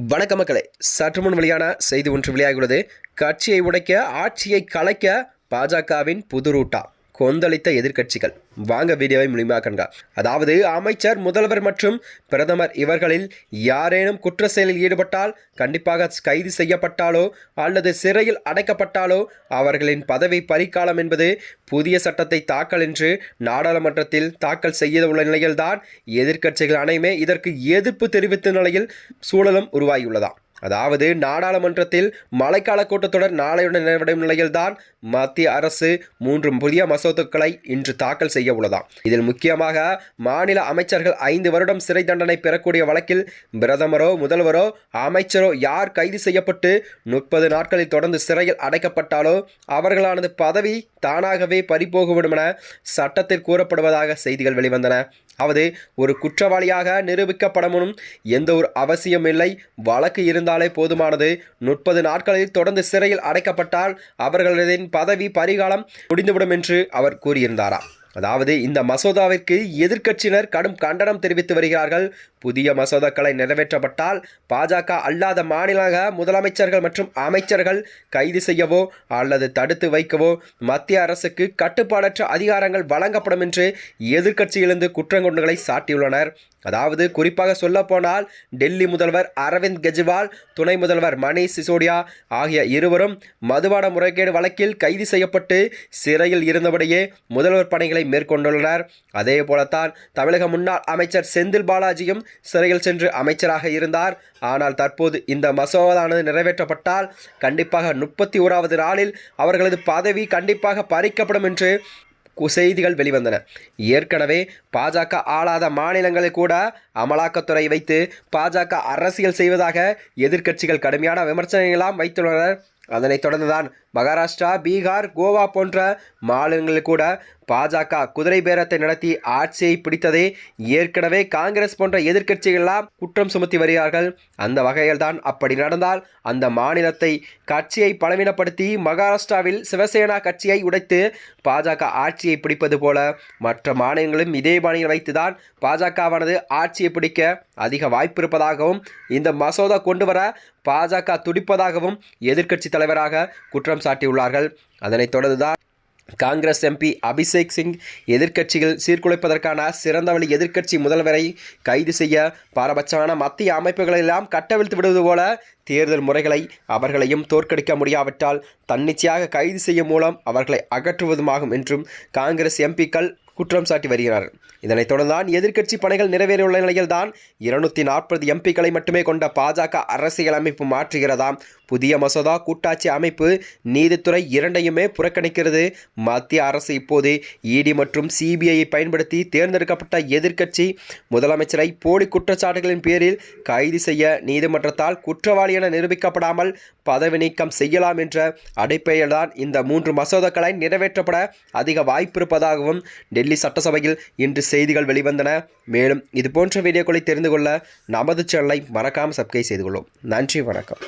வணக்க மக்களே. சற்று முன் வெளியான செய்தி ஒன்று வெளியாகியுள்ளது. கட்சியை உடைக்க ஆட்சியை கலைக்க பாஜகவின் புது ரூட்டா. கொந்தளித்த எதிர்க்கட்சிகள். வாங்க வீடியோவை கண்கா அதாவது அமைச்சர் முதல்வர் மற்றும் பிரதமர் இவர்களில் யாரேனும் குற்ற செயலில் ஈடுபட்டால் கண்டிப்பாக கைது செய்யப்பட்டாலோ அல்லது சிறையில் அடைக்கப்பட்டாலோ அவர்களின் பதவி பறிக்காலம் என்பது புதிய சட்டத்தை தாக்கல் என்று நாடாளுமன்றத்தில் தாக்கல் செய்ய உள்ள நிலையில்தான் எதிர்க்கட்சிகள் அனைமே இதற்கு எதிர்ப்பு தெரிவித்த நிலையில் சூழலும் உருவாகியுள்ளதாம். அதாவது நாடாளுமன்றத்தில் மழைக்கால கூட்டத்தொடர் நாளையுடன் நிறைவடையும் நிலையில்தான் மத்திய அரசு மூன்று புதிய மசோதாக்களை இன்று தாக்கல் செய்ய உள்ளதாம். இதில் முக்கியமாக மாநில அமைச்சர்கள் ஐந்து வருடம் சிறை தண்டனை பெறக்கூடிய வழக்கில் பிரதமரோ முதல்வரோ அமைச்சரோ யார் கைது செய்யப்பட்டு முப்பது நாட்களில் தொடர்ந்து சிறையில் அடைக்கப்பட்டாலோ அவர்களானது பதவி தானாகவே பறிபோகுவிடும் என சட்டத்தில் கூறப்படுவதாக செய்திகள் வெளிவந்தன. அவது ஒரு குற்றவாளியாக நிரூபிக்கப்படமும் எந்த ஒரு அவசியம் இல்லை. வழக்கு இருந்தால் போதுமானது. முப்பது நாட்களில் தொடர்ந்து சிறையில் அடைக்கப்பட்டால் அவர்களின் பதவி பரிகாலம் முடிந்துவிடும் என்று அவர் கூறியிருந்தாராம். அதாவது இந்த மசோதாவிற்கு எதிர்க்கட்சியினர் கடும் கண்டனம் தெரிவித்து வருகிறார்கள். புதிய மசோதாக்களை நிறைவேற்றப்பட்டால் பாஜக அல்லாத மாநிலங்க முதலமைச்சர்கள் மற்றும் அமைச்சர்கள் கைது செய்யவோ அல்லது தடுத்து வைக்கவோ மத்திய அரசுக்கு கட்டுப்பாடற்ற அதிகாரங்கள் வழங்கப்படும் என்று எதிர்க்கட்சியிலிருந்து குற்றங்கொண்டுகளை சாட்டியுள்ளனர். அதாவது குறிப்பாக சொல்லப்போனால் டெல்லி முதல்வர் அரவிந்த் கெஜ்ரிவால் துணை முதல்வர் மணீஷ் சிசோடியா ஆகிய இருவரும் மதுபான முறைகேடு வழக்கில் கைது செய்யப்பட்டு சிறையில் இருந்தபடியே முதல்வர் பணிகளை மேற்கொண்டுள்ளனர். அதே போலத்தான் தமிழக முன்னாள் அமைச்சர் செந்தில் பாலாஜியும் சிறையில் சென்று அமைச்சராக இருந்தார். ஆனால் தற்போது இந்த மசோதானது நிறைவேற்றப்பட்டால் கண்டிப்பாக முப்பத்தி ஓராவது நாளில் அவர்களது பதவி கண்டிப்பாக பறிக்கப்படும் என்று கு- செய்திகள் வெளிவந்தன. ஏற்கனவே பாஜக ஆளாத மாநிலங்களில் கூட அமலாக்கத்துறை வைத்து பாஜக அரசியல் செய்வதாக எதிர்க்கட்சிகள் கடுமையான விமர்சனங்களாம் வைத்துள்ளனர். அதனைத் தொடர்ந்துதான் மகாராஷ்டிரா பீகார் கோவா போன்ற மாநிலங்களில் கூட பாஜக குதிரை பேரத்தை நடத்தி ஆட்சியை பிடித்ததே ஏற்கனவே காங்கிரஸ் போன்ற எதிர்க்கட்சிகளெல்லாம் குற்றம் சுமத்தி வருகிறார்கள். அந்த வகையில்தான் அப்படி நடந்தால் அந்த மாநிலத்தை கட்சியை பலவீனப்படுத்தி மகாராஷ்டிராவில் சிவசேனா கட்சியை உடைத்து பாஜக ஆட்சியை பிடிப்பது போல மற்ற மாநிலங்களும் இதே பாணியில் வைத்துதான் பாஜகவானது ஆட்சியை பிடிக்க அதிக வாய்ப்பு இருப்பதாகவும் இந்த மசோதா கொண்டு வர பாஜக துடிப்பதாகவும் எதிர்க்கட்சி தலைவராக குற்றம் சாட்டியுள்ளார்கள். அதனைத் தொடர்ந்துதான் காங்கிரஸ் எம்பி அபிஷேக் சிங் எதிர்க்கட்சிகள் சீர்குலைப்பதற்கான சிறந்த வழி எதிர்க்கட்சி முதல்வரை கைது செய்ய பாரபட்சமான மத்திய அமைப்புகளெல்லாம் கட்டவிழ்த்து விடுவது போல தேர்தல் முறைகளை அவர்களையும் தோற்கடிக்க முடியாவிட்டால் தன்னிச்சையாக கைது செய்யும் மூலம் அவர்களை அகற்றுவதுமாகும் என்றும் காங்கிரஸ் எம்பிக்கள் குற்றம் சாட்டி வருகிறார். இதனைத் தொடர்ந்தான் எதிர்க்கட்சி பணிகள் நிறைவேறியுள்ள நிலையில்தான் இருநூத்தி நாற்பது எம்பிக்களை மட்டுமே கொண்ட பாஜக அரசியல் அமைப்பு மாற்றுகிறதாம் புதிய மசோதா கூட்டாட்சி அமைப்பு நீதித்துறை இரண்டையுமே புறக்கணிக்கிறது. மத்திய அரசு இப்போது இடி மற்றும் சிபிஐயை பயன்படுத்தி தேர்ந்தெடுக்கப்பட்ட எதிர்க்கட்சி முதலமைச்சரை போலி குற்றச்சாட்டுகளின் பேரில் கைது செய்ய நீதிமன்றத்தால் குற்றவாளி என நிரூபிக்கப்படாமல் பதவி நீக்கம் செய்யலாம் என்ற அடிப்படையில்தான் இந்த மூன்று மசோதாக்களை நிறைவேற்றப்பட அதிக வாய்ப்பிருப்பதாகவும் டெல்லி சட்டசபையில் இன்று செய்திகள் வெளிவந்தன. மேலும் இதுபோன்ற வீடியோக்களை தெரிந்து கொள்ள நமது சேனலை மறக்காமல் சப்ஸ்கிரைப் செய்து கொள்ளும். நன்றி வணக்கம்.